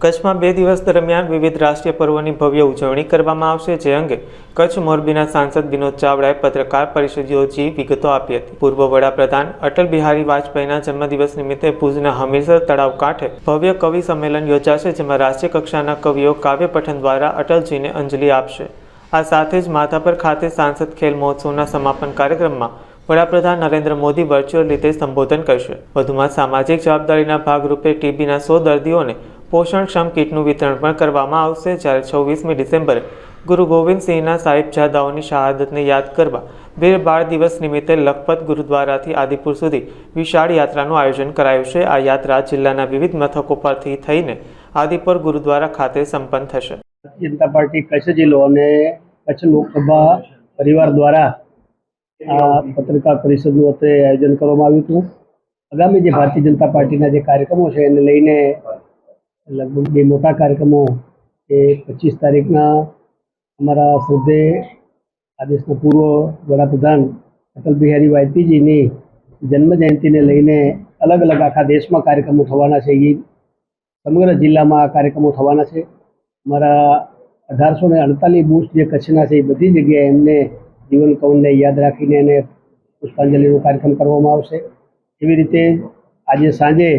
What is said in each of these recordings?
કચ્છમાં બે દિવસ દરમિયાન વિવિધ રાષ્ટ્રીય પર્વોની ભવ્ય ઉજવણી કરવામાં આવશે, જે અંગે કચ્છ મોરબીના સાંસદ વિનોદ ચાવડાએ પત્રકાર પરિષદ યોજી વિગતો આપી હતી. પૂર્વ વડાપ્રધાન અટલ બિહારી વાજપેયીના જન્મદિવસ નિમિત્તે ભુજના હમીરસર તળાવ કાંઠે ભવ્ય કવિ સંમેલન યોજાશે, જેમાં રાષ્ટ્રીય કક્ષાના કવિઓ કાવ્ય પઠન દ્વારા અટલજીને અંજલિ આપશે. આ સાથે જ માધાપર ખાતે સાંસદ ખેલ મહોત્સવના સમાપન કાર્યક્રમમાં વડાપ્રધાન નરેન્દ્ર મોદી વર્ચ્યુઅલ રીતે સંબોધન કરશે. વધુમાં સામાજિક જવાબદારીના ભાગરૂપે ટીબીના સો દર્દીઓને પોષણક્ષમ કીટનું વિતરણ પણ કરવામાં આવશે. જ્યારે છવ્વીસમી ડિસેમ્બર ગુરુ ગોવિંદસિંહના સાહિબજાદાઓની શહાદતને યાદ કરવા વીર બાળ દિવસ નિમિત્તે લખપત ગુરુદ્વારાથી આદિપુર સુધી વિશાળ યાત્રાનું આયોજન કરાયું છે. આ યાત્રા જિલ્લાના વિવિધ મથકો પરથી થઈને આદિપુર ગુરુદ્વારા ખાતે સંપન્ન થશે. જનતા પાર્ટી કચ્છ જિલ્લો અને કચ્છ લોકસભા પરિવાર દ્વારા આ પત્રકાર પરિષદનું અત્રે આયોજન કરવામાં આવ્યું હતું. આગામી જે ભારતીય જનતા પાર્ટીના જે કાર્યક્રમો છે એને લઈને લગભગ બે મોટા કાર્યક્રમો એ પચીસ તારીખના અમારા શ્રદ્ધે આ દેશના પૂર્વ વડાપ્રધાન અટલ બિહારી વાજપેયીજીની જન્મ જયંતિને લઈને અલગ અલગ આખા દેશમાં કાર્યક્રમો થવાના છે. એ સમગ્ર જિલ્લામાં આ કાર્યક્રમો થવાના છે. અમારા અઢારસો ને અડતાલીસ બુથ જે કચ્છના છે, એ બધી જગ્યાએ એમને જીવન કૌનને યાદ રાખીને એને પુષ્પાંજલિનો કાર્યક્રમ કરવામાં આવશે. એવી રીતે આજે સાંજે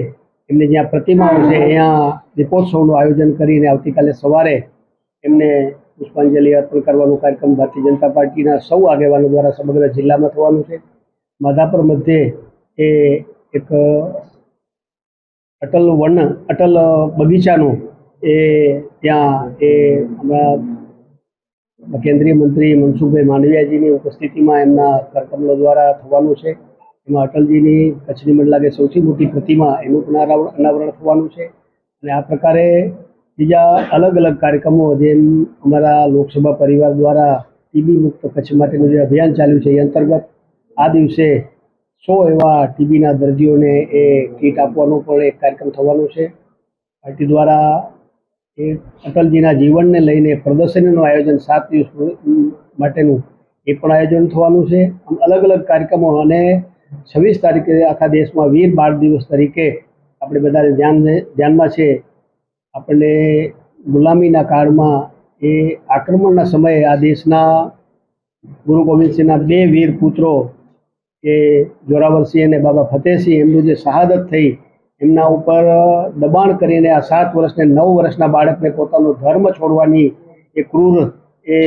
એમને જ્યાં પ્રતિમાઓ છે અહીંયા દીપોત્સવનું આયોજન કરીને આવતીકાલે સવારે એમને પુષ્પાંજલિ અર્પણ કરવાનો કાર્યક્રમ ભારતીય જનતા પાર્ટીના સૌ આગેવાનો દ્વારા સમગ્ર જિલ્લામાં થવાનું છે. માધાપર મધ્યે એ એક અટલ વન અટલ બગીચાનું એ ત્યાં એ હમણાં કેન્દ્રીય મંત્રી મનસુખભાઈ માંડવિયાજીની ઉપસ્થિતિમાં એમના કરકમલો દ્વારા થવાનું છે. એમાં અટલજીની કચ્છની મને લાગે સૌથી મોટી પ્રતિમા એનું પણ અનાવરણ થવાનું છે. અને આ પ્રકારે બીજા અલગ અલગ કાર્યક્રમો જેમ અમારા લોકસભા પરિવાર દ્વારા ટીબી મુક્ત કચ્છ માટેનું જે અભિયાન ચાલ્યું છે, એ અંતર્ગત આ દિવસે સો એવા ટીબીના દર્દીઓને એ કીટ આપવાનો પણ એક કાર્યક્રમ થવાનો છે. પાર્ટી દ્વારા એ અટલજીના જીવનને લઈને પ્રદર્શનીનું આયોજન સાત દિવસ માટેનું એ પણ આયોજન થવાનું છે. અલગ અલગ કાર્યક્રમો અને છવ્વીસ તારીખે આખા દેશમાં વીર બાળ દિવસ તરીકે આપણે બધાને ધ્યાન ધ્યાનમાં છે. આપણે ગુલામીના કાળમાં એ આક્રમણના સમયે આ દેશના ગુરુ ગોવિંદસિંહના બે વીર પુત્રો કે જોરાવરસિંહ અને બાબા ફતેહસિંહ, એમનું જે શહાદત થઈ, એમના ઉપર દબાણ કરીને આ સાત વર્ષને નવ વર્ષના બાળકને પોતાનો ધર્મ છોડવાની એ ક્રૂર એ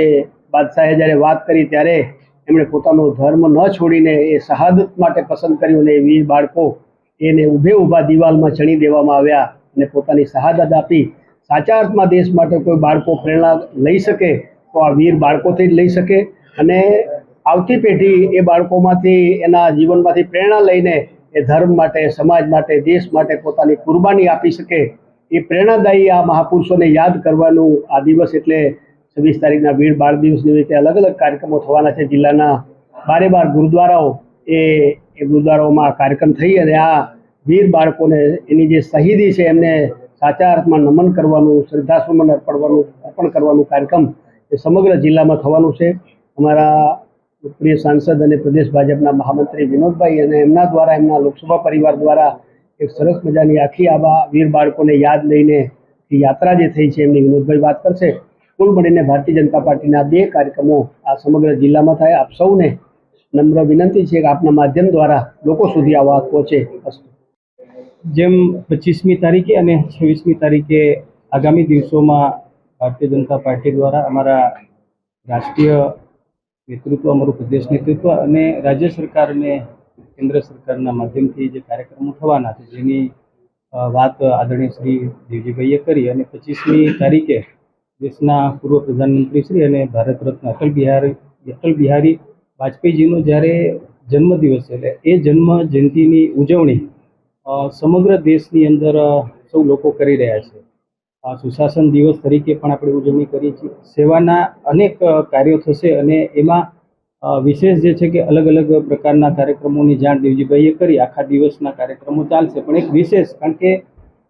બાદશાહે જ્યારે વાત કરી ત્યારે એમણે પોતાનો ધર્મ ન છોડીને એ શહાદત માટે પસંદ કર્યું અને વીર બાળકો એને ઊભે ઊભા દિવાલમાં ચણી દેવામાં આવ્યા અને પોતાની શહાદત આપી. સાચા અર્થમાં દેશ માટે કોઈ બાળકો પ્રેરણા લઈ શકે તો આ વીર બાળકોથી જ લઈ શકે અને આવતી પેઢી એ બાળકોમાંથી એના જીવનમાંથી પ્રેરણા લઈને એ ધર્મ માટે, સમાજ માટે, દેશ માટે પોતાની કુરબાની આપી શકે. એ પ્રેરણાદાયી આ મહાપુરુષોને યાદ કરવાનું આ દિવસ એટલે છવ્વીસ તારીખના વીર બાળ દિવસ નિમિત્તે અલગ અલગ કાર્યક્રમો થવાના છે. જિલ્લાના બારે બાર ગુરુદ્વારાઓ એ એ ગુરુદ્વારાઓમાં કાર્યક્રમ થઈ અને આ વીર બાળકોને એની જે શહીદી છે એમને સાચા અર્થમાં નમન કરવાનું, શ્રદ્ધાસુમન અર્પણવાનું, અર્પણ કરવાનું કાર્યક્રમ એ સમગ્ર જિલ્લામાં થવાનું છે. અમારા પ્રિય સાંસદ અને પ્રદેશ ભાજપના મહામંત્રી વિનોદભાઈ અને એમના દ્વારા, એમના લોકસભા પરિવાર દ્વારા એક સરસ મજાની આખી આવા વીર બાળકોને યાદ લઈને યાત્રા જે થઈ છે એમની, વિનોદભાઈ વાત કરશે. કુલ મળીને ભારતીય જનતા પાર્ટીના બે કાર્યક્રમો આ સમગ્ર જિલ્લામાં થાય. આપ સૌને નમ્ર વિનંતી છે કે આપના માધ્યમ દ્વારા લોકો સુધી આ વાત પહોંચે. જેમ પચીસમી તારીખે અને છવ્વીસમી તારીખે આગામી દિવસોમાં ભારતીય જનતા પાર્ટી દ્વારા અમારા રાષ્ટ્રીય નેતૃત્વ, અમારું પ્રદેશ નેતૃત્વ અને રાજ્ય સરકાર અને કેન્દ્ર સરકારના માધ્યમથી જે કાર્યક્રમો થવાના છે, જેની વાત આદરણીય શ્રી દેવજીભાઈએ કરી અને પચીસમી તારીખે દેશના પૂર્વ પ્રધાનમંત્રી શ્રી અને ભારત રત્ન અટલ બિહારી અટલ બિહારી વાજપેયીજીનો જ્યારે જન્મદિવસ એટલે એ જન્મ જયંતિની ઉજવણી સમગ્ર દેશની અંદર સૌ લોકો કરી રહ્યા છે. સુશાસન દિવસ તરીકે પણ આપણે ઉજવણી કરીએ છીએ. સેવાના અનેક કાર્યો થશે અને એમાં વિશેષ જે છે કે અલગ અલગ પ્રકારના કાર્યક્રમોની જાણ દેવજીભાઈએ કરી. આખા દિવસના કાર્યક્રમો ચાલશે. પણ એક વિશેષ, કારણ કે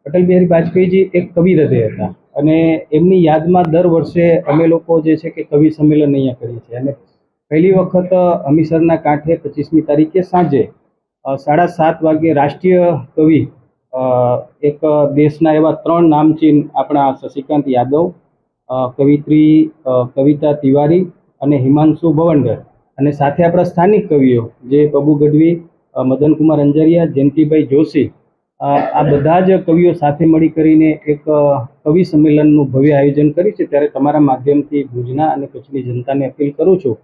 અટલ બિહારી વાજપેયીજી એક કવિ હૃદય હતા. અને એમની યાદમાં દર વર્ષે અમે લોકો જે છે કે કવિ સંમેલન અહીંયા કરીએ છીએ. અને પહેલી વખત અમીસરના કાંઠે પચીસમી તારીખે સાંજે સાડા સાત વાગ્યે રાષ્ટ્રીય કવિ એક દેશના એવા ત્રણ નામચીન આપણા શશિકાંત યાદવ કવિત્રી કવિતા તિવારી અને હિમાંશુ ભવંડર અને સાથે આપણા સ્થાનિક કવિઓ જે પબુ ગઢવી મદનકુમાર અંજારિયા, જયંતિભાઈ જોશી આ બધા જ કવિઓ સાથે મળી કરીને એક કવિ સંમેલનનું ભવ્ય આયોજન કર્યું છે. ત્યારે તમારા માધ્યમથી ભુજના અને કચ્છની જનતાને અપીલ કરું છું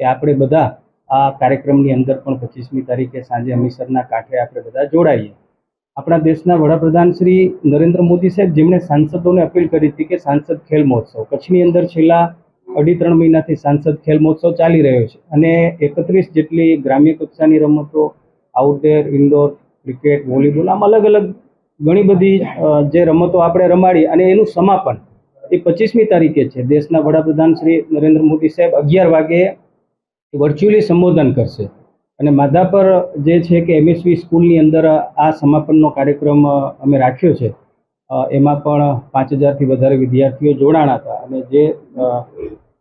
કે આપણે બધા આ કાર્યક્રમની અંદર પણ પચીસમી તારીખે સાંજે અમીસરના કાંઠે આપણે બધા જોડાઈએ. આપણા દેશના વડાપ્રધાન શ્રી નરેન્દ્ર મોદી સાહેબ, જેમણે સાંસદોને અપીલ કરી હતી કે સાંસદ ખેલ મહોત્સવ. કચ્છની અંદર છેલ્લા અઢી ત્રણ મહિનાથી સાંસદ ખેલ મહોત્સવ ચાલી રહ્યો છે અને એકત્રીસ જેટલી ગ્રામ્ય કક્ષાની રમતો આઉટડોર ઇન્ડોર ક્રિકેટ, વોલીબોલ, આમ અલગ અલગ ઘણી બધી જે રમતો આપણે રમાડી અને એનું સમાપન એ પચીસમી તારીખે છે. દેશના વડાપ્રધાન શ્રી નરેન્દ્ર મોદી સાહેબ અગિયાર વાગે વર્ચ્યુઅલી સંબોધન કરશે. અને માધાપર જે છે કે એમએસવી સ્કૂલની અંદર આ સમાપનનો કાર્યક્રમ અમે રાખ્યો છે. એમાં પણ પાંચ હજારથી વધારે વિદ્યાર્થીઓ જોડાણા હતા. અને જે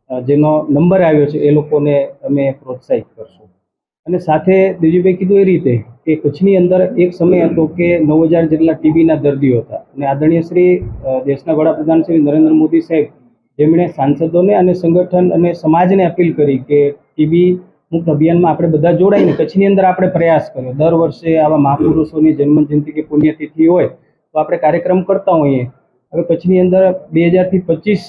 જેનો નંબર આવ્યો છે એ લોકોને અમે પ્રોત્સાહિત કરશું. અને સાથે દિલીપભાઈ કીધું એ રીતે કે કચ્છની અંદર એક સમય હતો કે નવ હજાર જેટલા ટીબીના દર્દીઓ હતા. અને આદરણીય શ્રી દેશના વડાપ્રધાન શ્રી નરેન્દ્ર મોદી સાહેબ, જેમણે સાંસદોને અને સંગઠન અને સમાજને અપીલ કરી કે ટીબી મુક્ત અભિયાનમાં આપણે બધા જોડાઈને કચ્છની અંદર આપણે પ્રયાસ કર્યો. દર વર્ષે આવા મહાપુરુષોની જન્મ જયંતિ કે પુણ્યતિથિ હોય તો આપણે કાર્યક્રમ કરતા હોઈએ. હવે કચ્છની અંદર બે હજારથી પચીસ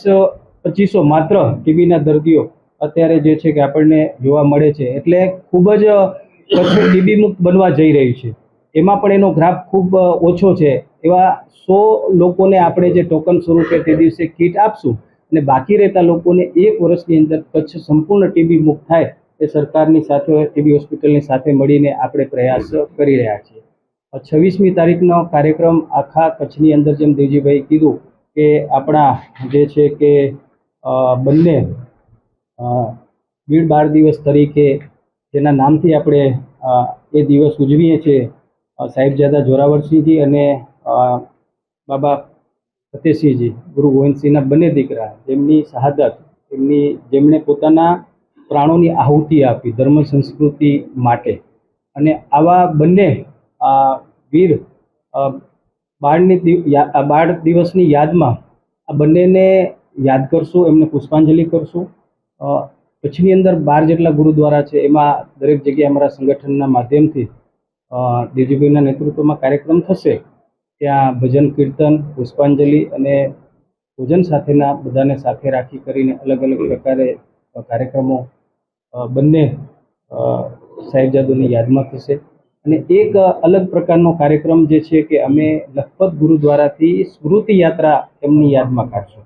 પચીસો માત્ર ટીબીના દર્દીઓ અત્યારે જે છે કે આપણને જોવા મળે છે. એટલે ખૂબ જ કચ્છ ટીબી મુક્ત બનવા જઈ રહ્યું છે. એમાં પણ એનો ગ્રાફ ખૂબ ઓછો છે. એવા સો લોકોને આપણે જે ટોકન સ્વરૂપે તે દિવસે કીટ આપશું અને બાકી રહેતા લોકોને એક વર્ષની અંદર કચ્છ સંપૂર્ણ ટીબી મુક્ત થાય એ સરકારની સાથે ટીબી હોસ્પિટલની સાથે મળીને આપણે પ્રયાસ કરી રહ્યા છીએ. છવ્વીસમી તારીખનો કાર્યક્રમ આખા કચ્છની અંદર જેમ દેવજીભાઈ કીધું કે આપણા જે છે કે બંને બીડ બાર દિવસ તરીકે જેના નામથી આપણે એ દિવસ ઉજવીએ છીએ સાહેબજાદા જોરાવરસિંહજી અને બાબા ફતેહસિંહજી, ગુરુ ગોવિંદસિંહના બંને દીકરા, જેમની શહાદત, એમની, જેમણે પોતાના પ્રાણોની આહુતિ આપી ધર્મ સંસ્કૃતિ માટે. અને આવા બંને વીર બાળની બાળ દિવસની યાદમાં આ બંનેને યાદ કરશું, એમને પુષ્પાંજલિ કરશું. કચ્છની અંદર બાર જેટલા ગુરુદ્વારા છે, એમાં દરેક જગ્યાએ અમારા સંગઠનના માધ્યમથી ડીજીપીના નેતૃત્વમાં કાર્યક્રમ થશે. ત્યાં ભજન, કીર્તન, પુષ્પાંજલિ અને ભોજન સાથેના બધાને સાથે રાખી કરીને અલગ અલગ પ્રકારે કાર્યક્રમો બંને સાહેબજાદોની યાદમાં થશે. અને એક અલગ પ્રકારનો કાર્યક્રમ જે છે કે અમે લખપત ગુરુદ્વારાથી સ્મૃતિ યાત્રા એમની યાદમાં કાઢશું.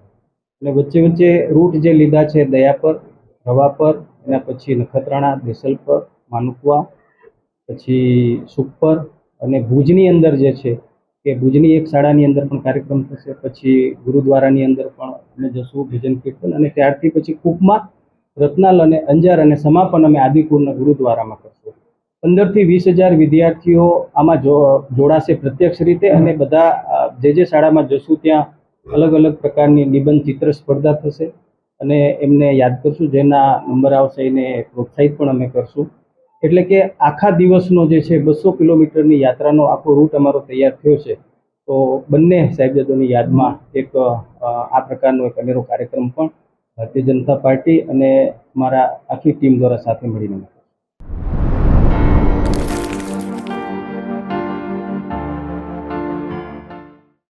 અને વચ્ચે વચ્ચે રૂટ જે લીધા છે દયાપર રવાપર એના પછી નખત્રાણા દેસલપર માનુકવા પછી સુખપર અને ભુજની અંદર જે છે કે ભુજની એક શાળાની અંદર પણ કાર્યક્રમ થશે, પછી ગુરુદ્વારાની અંદર પણ અમે જશું, ભજન કીર્તન અને ત્યારથી પછી કૂપમાં રત્નાલ અને અંજાર અને સમાપન અમે આદિપુરના ગુરુદ્વારામાં કરશું. પંદરથી વીસ હજાર વિદ્યાર્થીઓ આમાં જો- જોડાશે પ્રત્યક્ષ રીતે અને બધા જે જે શાળામાં જશું ત્યાં અલગ અલગ પ્રકારની નિબંધ ચિત્ર સ્પર્ધા થશે. અને એમને યાદ કરશું, જેના નંબર આવશે એને પ્રોત્સાહિત પણ અમે કરશું. એટલે કે આખા દિવસનો જે છે, બસો કિલોમીટરની યાત્રાનો આખો રૂટ અમારો તૈયાર થયો છે. તો બંને સાહેબજાદોની યાદમાં એક આ પ્રકારનો એક અનેરો કાર્યક્રમ પણ ભારતીય જનતા પાર્ટી અને મારા આખી ટીમ દ્વારા સાથે મળીને